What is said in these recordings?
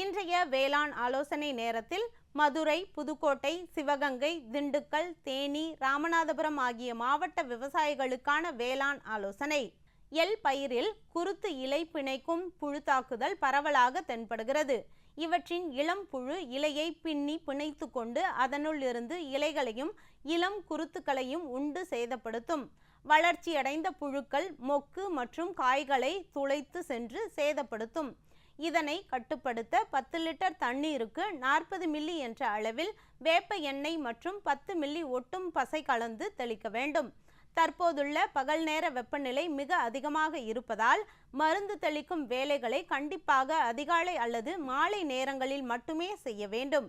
இன்றைய வேளாண் ஆலோசனை நேரத்தில் மதுரை புதுக்கோட்டை சிவகங்கை திண்டுக்கல் தேனி ராமநாதபுரம் ஆகிய மாவட்ட விவசாயிகளுக்கான வேளாண் ஆலோசனை. எல் பயிரில் குருத்து இலை பிணைக்கும் புழு தாக்குதல் பரவலாக தென்படுகிறது. இவற்றின் இளம் புழு இலையை பின்னி பிணைத்து கொண்டு அதனுள் இருந்து இலைகளையும் இளம் குருத்துக்களையும் உண்டு சேதப்படுத்தும். வளர்ச்சியடைந்த புழுக்கள் மொக்கு மற்றும் காய்களை துளைத்து சென்று சேதப்படுத்தும். இதனை கட்டுப்படுத்த பத்து லிட்டர் தண்ணீருக்கு நாற்பது மில்லி என்ற அளவில் வேப்ப எண்ணெய் மற்றும் பத்து மில்லி ஒட்டும் பசை கலந்து தெளிக்க வேண்டும். தற்போதுள்ள பகல் நேர வெப்பநிலை மிக அதிகமாக இருப்பதால் மருந்து தெளிக்கும் வேலைகளை கண்டிப்பாக அதிகாலை அல்லது மாலை நேரங்களில் மட்டுமே செய்ய வேண்டும்.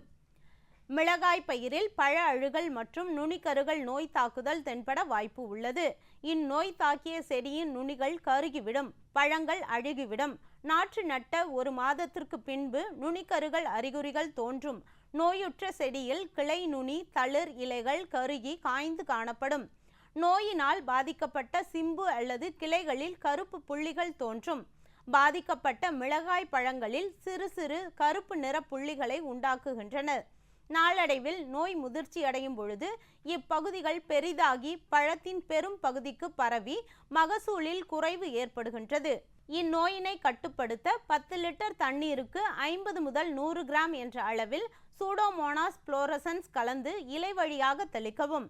மிளகாய் பயிரில் பழ அழுகல் மற்றும் நுனிக்கருகள் நோய் தாக்குதல் தென்பட வாய்ப்பு உள்ளது. இந்நோய் தாக்கிய செடியின் நுனிகள் கருகிவிடும் பழங்கள் அழுகிவிடும். நாற்று நட்ட ஒரு மாதத்திற்கு பின்பு நுனிக்கருகள் அறிகுறிகள் தோன்றும். நோயுற்ற செடியில் கிளை நுனி தளிர் இலைகள் கருகி காய்ந்து காணப்படும். நோயினால் பாதிக்கப்பட்ட சிம்பு அல்லது கிளைகளில் கருப்பு புள்ளிகள் தோன்றும். பாதிக்கப்பட்ட மிளகாய் பழங்களில் சிறு சிறு கருப்பு நிற புள்ளிகளை உண்டாக்குகின்றனர். நாளடைவில் நோய் முதிர்ச்சி அடையும் பொழுது இப்பகுதிகள் பெரிதாகி பழத்தின் பெரும் பகுதிக்கு பரவி மகசூலில் குறைவு ஏற்படுகின்றது. இந்நோயினை கட்டுப்படுத்த பத்து லிட்டர் தண்ணீருக்கு ஐம்பது முதல் நூறு கிராம் என்ற அளவில் சூடோமோனாஸ் புளோரசன்ஸ் கலந்து இலை வழியாக தெளிக்கவும்.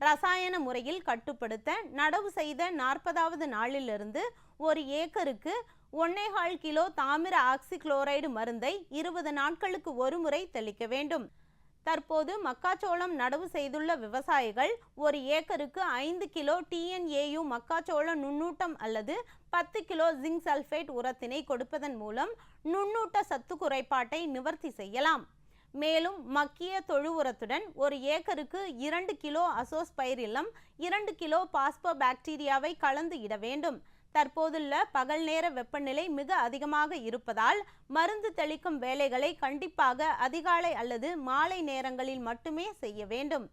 ரசாயன முறையில் கட்டுப்படுத்த நடவு செய்த நாற்பதாவது நாளிலிருந்து ஒரு ஏக்கருக்கு ஒன்னேகால் கிலோ தாமிர ஆக்சிக்ளோரைடு மருந்தை இருபது நாட்களுக்கு ஒருமுறை தெளிக்க வேண்டும். தற்போது மக்காச்சோளம் நடவு செய்துள்ள விவசாயிகள் ஒரு ஏக்கருக்கு ஐந்து கிலோ டிஎன்ஏயு மக்காச்சோள நுண்ணூட்டம் அல்லது பத்து கிலோ ஜிங்க் சல்ஃபேட் உரத்தினை கொடுப்பதன் மூலம் நுண்ணூட்ட சத்து குறைபாட்டை நிவர்த்தி செய்யலாம். மேலும் மக்கிய தொழு உரத்துடன் ஒரு ஏக்கருக்கு இரண்டு கிலோ அசோஸ்பைரிலம் இரண்டு கிலோ பாஸ்போ பாக்டீரியாவை கலந்து இட வேண்டும். தற்போதுள்ள பகல் நேர வெப்பநிலை மிக அதிகமாக இருப்பதால் மருந்து தெளிக்கும் வேலைகளை கண்டிப்பாக அதிகாலை அல்லது மாலை நேரங்களில் மட்டுமே செய்ய வேண்டும்.